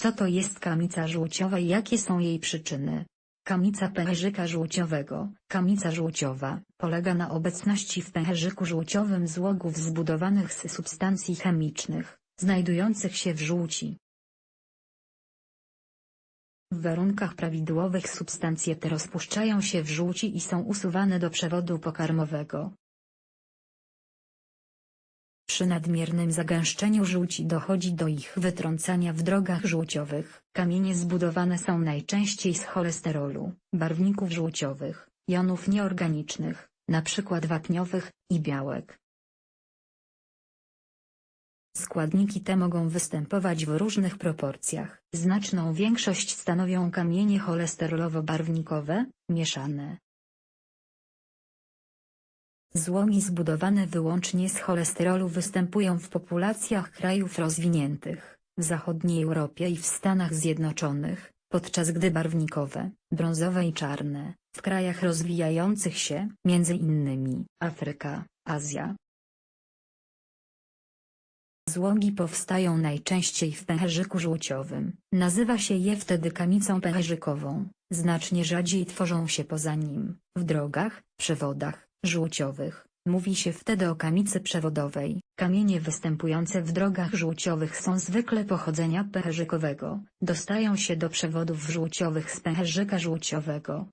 Co to jest kamica żółciowa i jakie są jej przyczyny? Kamica pęcherzyka żółciowego, kamica żółciowa, polega na obecności w pęcherzyku żółciowym złogów zbudowanych z substancji chemicznych, znajdujących się w żółci. W warunkach prawidłowych substancje te rozpuszczają się w żółci i są usuwane do przewodu pokarmowego. Przy nadmiernym zagęszczeniu żółci dochodzi do ich wytrącania w drogach żółciowych. Kamienie zbudowane są najczęściej z cholesterolu, barwników żółciowych, jonów nieorganicznych, np. wapniowych, i białek. Składniki te mogą występować w różnych proporcjach. Znaczną większość stanowią kamienie cholesterolowo-barwnikowe, mieszane. Złogi zbudowane wyłącznie z cholesterolu występują w populacjach krajów rozwiniętych, w zachodniej Europie i w Stanach Zjednoczonych, podczas gdy barwnikowe, brązowe i czarne, w krajach rozwijających się, między innymi Afryka, Azja, Złogi powstają najczęściej w pęcherzyku żółciowym. Nazywa się je wtedy kamicą pęcherzykową. Znacznie rzadziej tworzą się poza nim, w drogach, przewodach, żółciowych. Mówi się wtedy o kamicy przewodowej. Kamienie występujące w drogach żółciowych są zwykle pochodzenia pęcherzykowego. Dostają się do przewodów żółciowych z pęcherzyka żółciowego.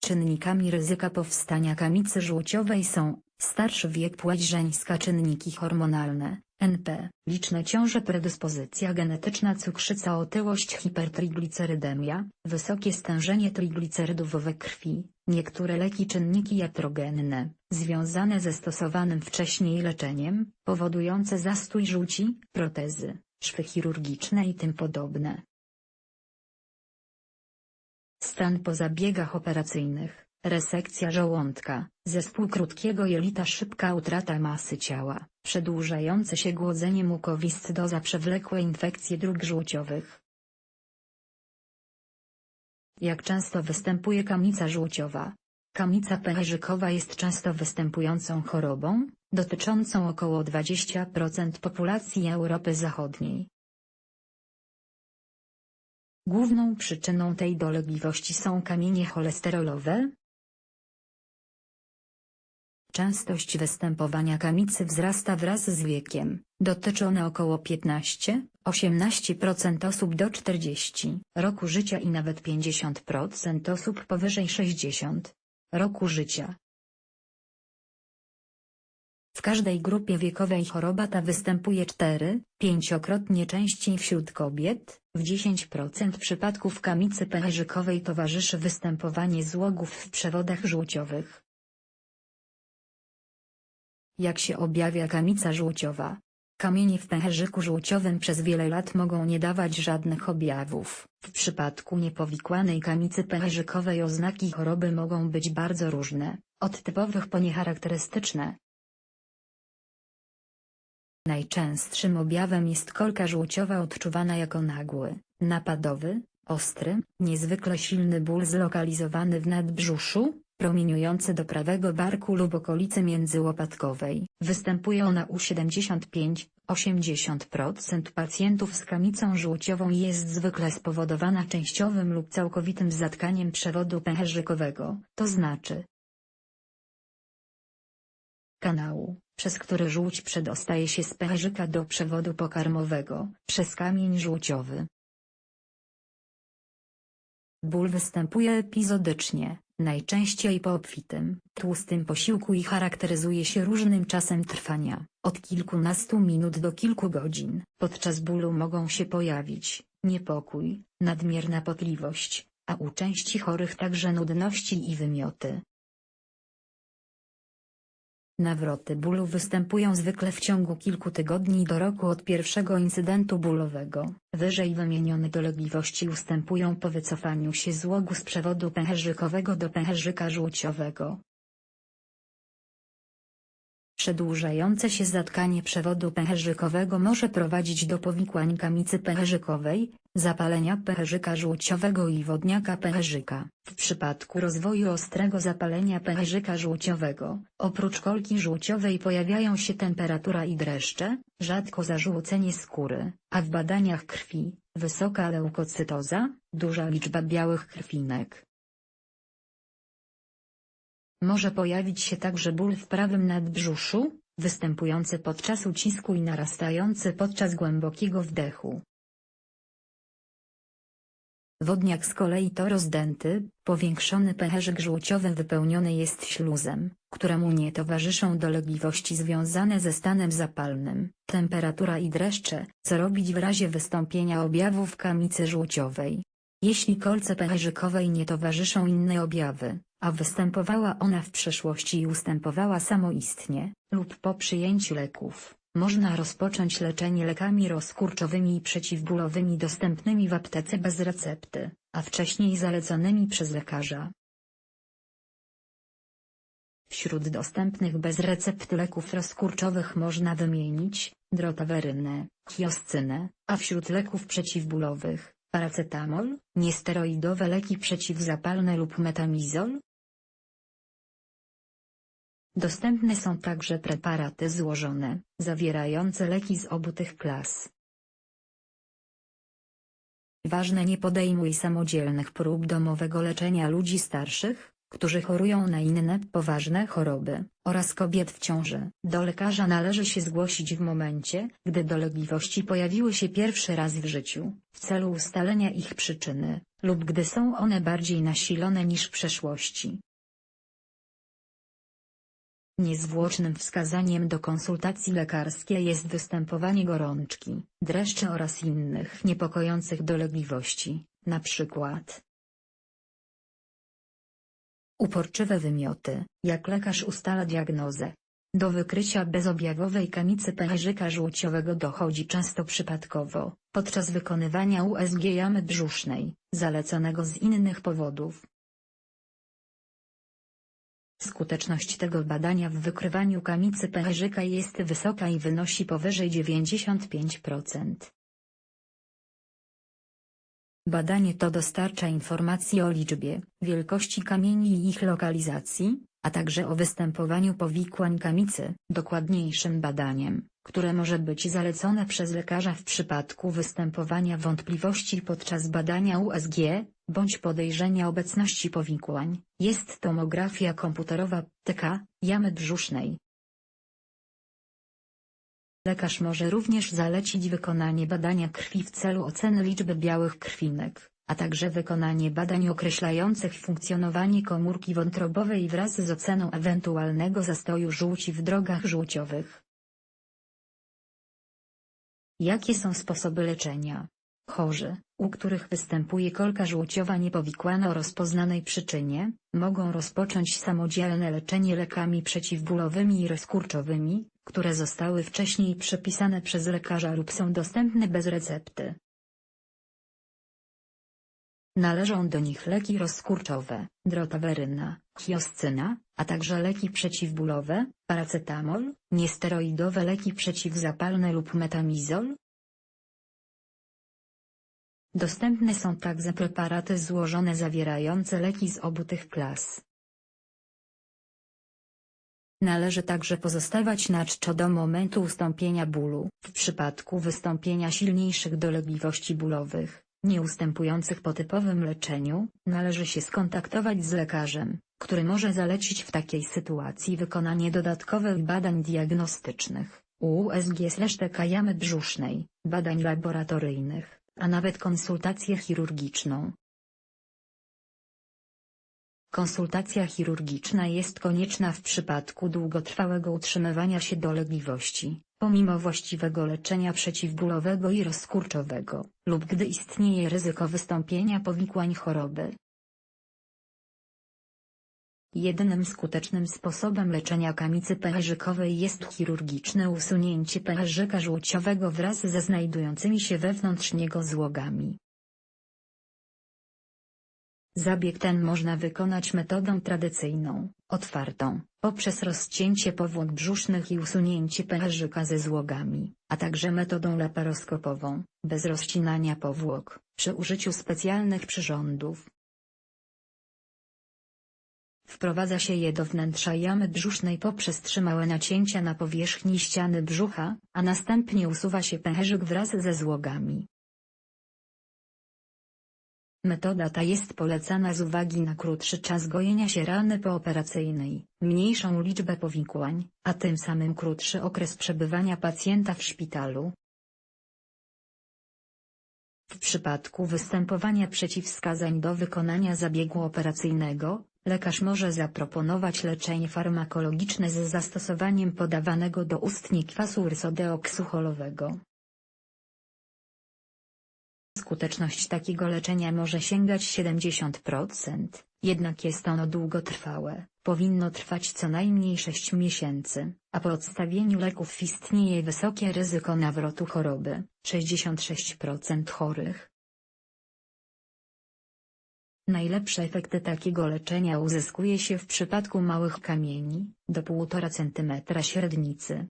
Czynnikami ryzyka powstania kamicy żółciowej są starszy wiek płeć żeńska czynniki hormonalne, NP, liczne ciąże predyspozycja genetyczna cukrzyca otyłość hipertriglicerydemia, wysokie stężenie triglicerydów we krwi, niektóre leki czynniki jatrogenne, związane ze stosowanym wcześniej leczeniem, powodujące zastój żółci, protezy, szwy chirurgiczne i tym podobne. Stan po zabiegach operacyjnych, resekcja żołądka, zespół krótkiego jelita szybka utrata masy ciała, przedłużające się głodzenie mukowiscydoza przewlekłe infekcje dróg żółciowych. Jak często występuje kamica żółciowa? Kamica pęcherzykowa jest często występującą chorobą, dotyczącą około 20% populacji Europy Zachodniej. Główną przyczyną tej dolegliwości są kamienie cholesterolowe. Częstość występowania kamicy wzrasta wraz z wiekiem, dotyczy one około 15-18% osób do 40 roku życia i nawet 50% osób powyżej 60 roku życia. W każdej grupie wiekowej choroba ta występuje 4-5-krotnie częściej wśród kobiet, w 10% przypadków kamicy pęcherzykowej towarzyszy występowanie złogów w przewodach żółciowych. Jak się objawia kamica żółciowa? Kamienie w pęcherzyku żółciowym przez wiele lat mogą nie dawać żadnych objawów. W przypadku niepowikłanej kamicy pęcherzykowej oznaki choroby mogą być bardzo różne, od typowych po niecharakterystyczne. Najczęstszym objawem jest kolka żółciowa odczuwana jako nagły, napadowy, ostry, niezwykle silny ból zlokalizowany w nadbrzuszu, promieniujący do prawego barku lub okolicy międzyłopatkowej. Występuje ona u 75-80% pacjentów z kamicą żółciową i jest zwykle spowodowana częściowym lub całkowitym zatkaniem przewodu pęcherzykowego, to znaczy kanału, przez który żółć przedostaje się z pęcherzyka do przewodu pokarmowego, przez kamień żółciowy. Ból występuje epizodycznie, najczęściej po obfitym, tłustym posiłku i charakteryzuje się różnym czasem trwania, od kilkunastu minut do kilku godzin. Podczas bólu mogą się pojawić niepokój, nadmierna potliwość, a u części chorych także nudności i wymioty. Nawroty bólu występują zwykle w ciągu kilku tygodni do roku od pierwszego incydentu bólowego. Wyżej wymienione dolegliwości ustępują po wycofaniu się złogu z przewodu pęcherzykowego do pęcherzyka żółciowego. Przedłużające się zatkanie przewodu pęcherzykowego może prowadzić do powikłań kamicy pęcherzykowej, zapalenia pęcherzyka żółciowego i wodniaka pęcherzyka. W przypadku rozwoju ostrego zapalenia pęcherzyka żółciowego, oprócz kolki żółciowej pojawiają się temperatura i dreszcze, rzadko zażółcenie skóry, a w badaniach krwi, wysoka leukocytoza, duża liczba białych krwinek. Może pojawić się także ból w prawym nadbrzuszu, występujący podczas ucisku i narastający podczas głębokiego wdechu. Wodniak z kolei to rozdęty, powiększony pęcherzyk żółciowy wypełniony jest śluzem, któremu nie towarzyszą dolegliwości związane ze stanem zapalnym, temperatura i dreszcze, co robić w razie wystąpienia objawów kamicy żółciowej. Jeśli kolce pęcherzykowej nie towarzyszą inne objawy, a występowała ona w przeszłości i ustępowała samoistnie, lub po przyjęciu leków, można rozpocząć leczenie lekami rozkurczowymi i przeciwbólowymi dostępnymi w aptece bez recepty, a wcześniej zaleconymi przez lekarza. Wśród dostępnych bez recepty leków rozkurczowych można wymienić drotawerynę, hioscynę, a wśród leków przeciwbólowych paracetamol, niesteroidowe leki przeciwzapalne lub metamizol, Dostępne są także preparaty złożone, zawierające leki z obu tych klas. Ważne nie podejmuj samodzielnych prób domowego leczenia ludzi starszych, którzy chorują na inne poważne choroby, oraz kobiet w ciąży. Do lekarza należy się zgłosić w momencie, gdy dolegliwości pojawiły się pierwszy raz w życiu, w celu ustalenia ich przyczyny, lub gdy są one bardziej nasilone niż w przeszłości. Niezwłocznym wskazaniem do konsultacji lekarskiej jest występowanie gorączki, dreszcze oraz innych niepokojących dolegliwości, np. Uporczywe wymioty, jak lekarz ustala diagnozę. Do wykrycia bezobjawowej kamicy pęcherzyka żółciowego dochodzi często przypadkowo, podczas wykonywania USG jamy brzusznej, zaleconego z innych powodów. Skuteczność tego badania w wykrywaniu kamicy pęcherzyka jest wysoka i wynosi powyżej 95%. Badanie to dostarcza informacji o liczbie, wielkości kamieni i ich lokalizacji, a także o występowaniu powikłań kamicy. Dokładniejszym badaniem, które może być zalecone przez lekarza w przypadku występowania wątpliwości podczas badania USG, bądź podejrzenia obecności powikłań, jest tomografia komputerowa TK, jamy brzusznej. Lekarz może również zalecić wykonanie badania krwi w celu oceny liczby białych krwinek, a także wykonanie badań określających funkcjonowanie komórki wątrobowej wraz z oceną ewentualnego zastoju żółci w drogach żółciowych. Jakie są sposoby leczenia? Chorzy, u których występuje kolka żółciowa niepowikłana o rozpoznanej przyczynie, mogą rozpocząć samodzielne leczenie lekami przeciwbólowymi i rozkurczowymi, które zostały wcześniej przepisane przez lekarza lub są dostępne bez recepty. Należą do nich leki rozkurczowe, drotaweryna, hioscyna, a także leki przeciwbólowe, paracetamol, niesteroidowe leki przeciwzapalne lub metamizol, Dostępne są także preparaty złożone zawierające leki z obu tych klas. Należy także pozostawać na czczo do momentu ustąpienia bólu. W przypadku wystąpienia silniejszych dolegliwości bólowych, nie ustępujących po typowym leczeniu, należy się skontaktować z lekarzem, który może zalecić w takiej sytuacji wykonanie dodatkowych badań diagnostycznych, USG/TK jamy brzusznej, badań laboratoryjnych, a nawet konsultację chirurgiczną. Konsultacja chirurgiczna jest konieczna w przypadku długotrwałego utrzymywania się dolegliwości, pomimo właściwego leczenia przeciwbólowego i rozkurczowego, lub gdy istnieje ryzyko wystąpienia powikłań choroby. Jedynym skutecznym sposobem leczenia kamicy pęcherzykowej jest chirurgiczne usunięcie pęcherzyka żółciowego wraz ze znajdującymi się wewnątrz niego złogami. Zabieg ten można wykonać metodą tradycyjną, otwartą, poprzez rozcięcie powłok brzusznych i usunięcie pęcherzyka ze złogami, a także metodą laparoskopową, bez rozcinania powłok, przy użyciu specjalnych przyrządów. Wprowadza się je do wnętrza jamy brzusznej poprzez trzymałe nacięcia na powierzchni ściany brzucha, a następnie usuwa się pęcherzyk wraz ze złogami. Metoda ta jest polecana z uwagi na krótszy czas gojenia się rany pooperacyjnej, mniejszą liczbę powikłań, a tym samym krótszy okres przebywania pacjenta w szpitalu. W przypadku występowania przeciwwskazań do wykonania zabiegu operacyjnego, lekarz może zaproponować leczenie farmakologiczne z zastosowaniem podawanego do ustni kwasu ursodeoksycholowego. Skuteczność takiego leczenia może sięgać 70%, jednak jest ono długotrwałe, powinno trwać co najmniej 6 miesięcy, a po odstawieniu leków istnieje wysokie ryzyko nawrotu choroby, 66% chorych. Najlepsze efekty takiego leczenia uzyskuje się w przypadku małych kamieni, do 1,5 cm średnicy.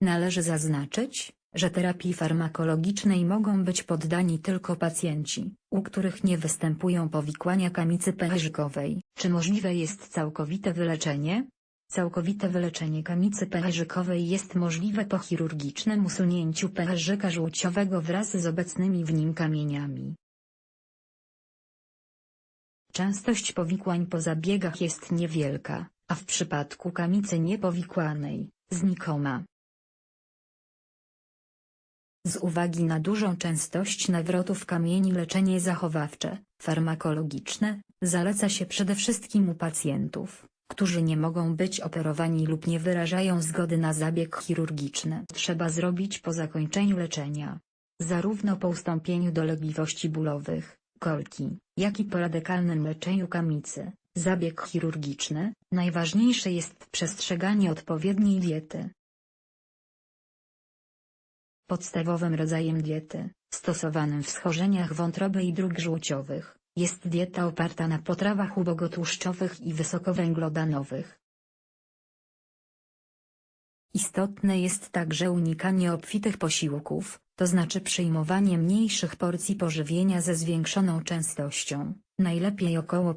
Należy zaznaczyć, że terapii farmakologicznej mogą być poddani tylko pacjenci, u których nie występują powikłania kamicy pęcherzykowej. Czy możliwe jest całkowite wyleczenie? Całkowite wyleczenie kamicy pęcherzykowej jest możliwe po chirurgicznym usunięciu pęcherzyka żółciowego wraz z obecnymi w nim kamieniami. Częstość powikłań po zabiegach jest niewielka, a w przypadku kamicy niepowikłanej, znikoma. Z uwagi na dużą częstość nawrotów kamieni leczenie zachowawcze, farmakologiczne, zaleca się przede wszystkim u pacjentów, którzy nie mogą być operowani lub nie wyrażają zgody na zabieg chirurgiczny. Trzeba zrobić po zakończeniu leczenia. Zarówno po ustąpieniu dolegliwości bólowych, kolki, jak i po radykalnym leczeniu kamicy, zabieg chirurgiczny, najważniejsze jest przestrzeganie odpowiedniej diety. Podstawowym rodzajem diety, stosowanym w schorzeniach wątroby i dróg żółciowych, jest dieta oparta na potrawach ubogotłuszczowych i wysokowęglodanowych. Istotne jest także unikanie obfitych posiłków, to znaczy przyjmowanie mniejszych porcji pożywienia ze zwiększoną częstością, najlepiej około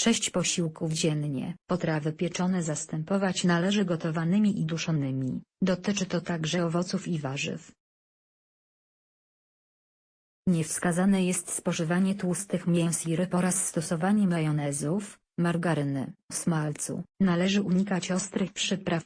5-6 posiłków dziennie. Potrawy pieczone zastępować należy gotowanymi i duszonymi, dotyczy to także owoców i warzyw. Niewskazane jest spożywanie tłustych mięs i ryb oraz stosowanie majonezów, margaryny, smalcu. Należy unikać ostrych przypraw,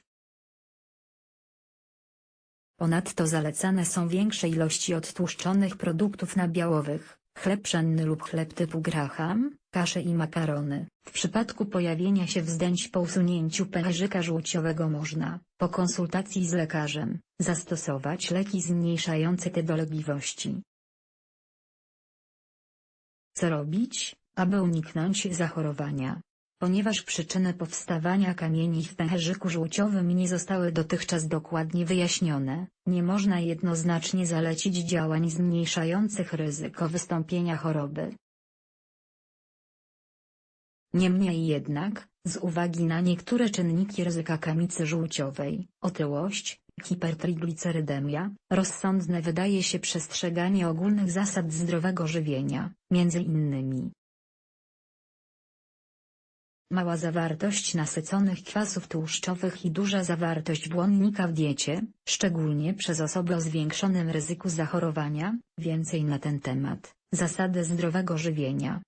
Ponadto zalecane są większe ilości odtłuszczonych produktów nabiałowych, chleb pszenny lub chleb typu graham, kasze i makarony. W przypadku pojawienia się wzdęć po usunięciu pęcherzyka żółciowego można, po konsultacji z lekarzem, zastosować leki zmniejszające te dolegliwości. Co robić, aby uniknąć zachorowania? Ponieważ przyczyny powstawania kamieni w pęcherzyku żółciowym nie zostały dotychczas dokładnie wyjaśnione, nie można jednoznacznie zalecić działań zmniejszających ryzyko wystąpienia choroby. Niemniej jednak, z uwagi na niektóre czynniki ryzyka kamicy żółciowej, otyłość, hipertriglicerydemia, rozsądne wydaje się przestrzeganie ogólnych zasad zdrowego żywienia, między innymi mała zawartość nasyconych kwasów tłuszczowych i duża zawartość błonnika w diecie, szczególnie przez osoby o zwiększonym ryzyku zachorowania, więcej na ten temat, zasady zdrowego żywienia,